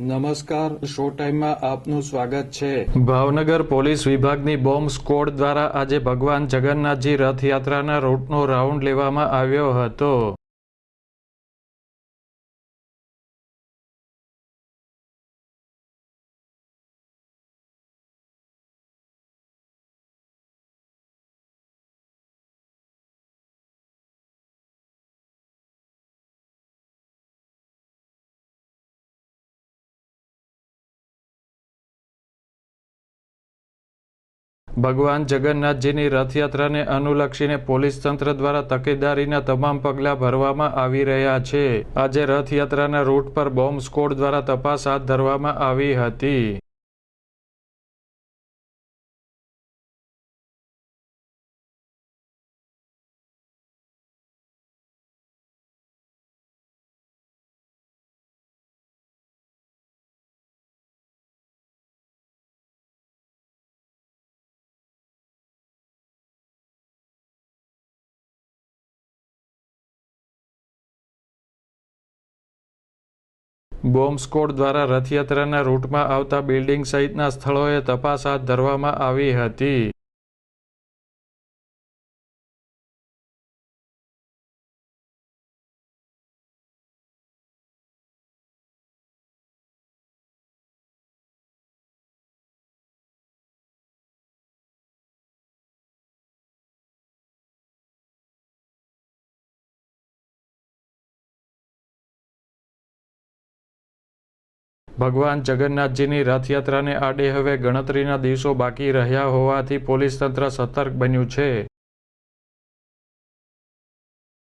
નમસ્કાર શો ટાઈમમાં આપનું સ્વાગત છે. ભાવનગર પોલીસ વિભાગની બોમ્બ સ્કોડ દ્વારા આજે ભગવાન જગન્નાથજી રથયાત્રાના રૂટનો રાઉન્ડ લેવામાં આવ્યો હતો. ભગવાન જગન્નાથજીની રથયાત્રાને અનુલક્ષીને પોલીસ તંત્ર દ્વારા તકેદારીના તમામ પગલાં ભરવામાં આવી રહ્યા છે. આજે રથયાત્રાના રૂટ પર બોમ્બ સ્કોડ દ્વારા તપાસ હાથ ધરવામાં આવી હતી. બોમ્બ સ્કોડ દ્વારા રથયાત્રાના રૂટમાં આવતા બિલ્ડિંગ સહિતના સ્થળોએ તપાસ હાથ ધરવામાં આવી હતી. ભગવાન જગન્નાથજીની રથયાત્રાને આડે હવે ગણતરીના દિવસો બાકી રહ્યા હોવાથી પોલીસ તંત્ર સતર્ક બન્યું છે.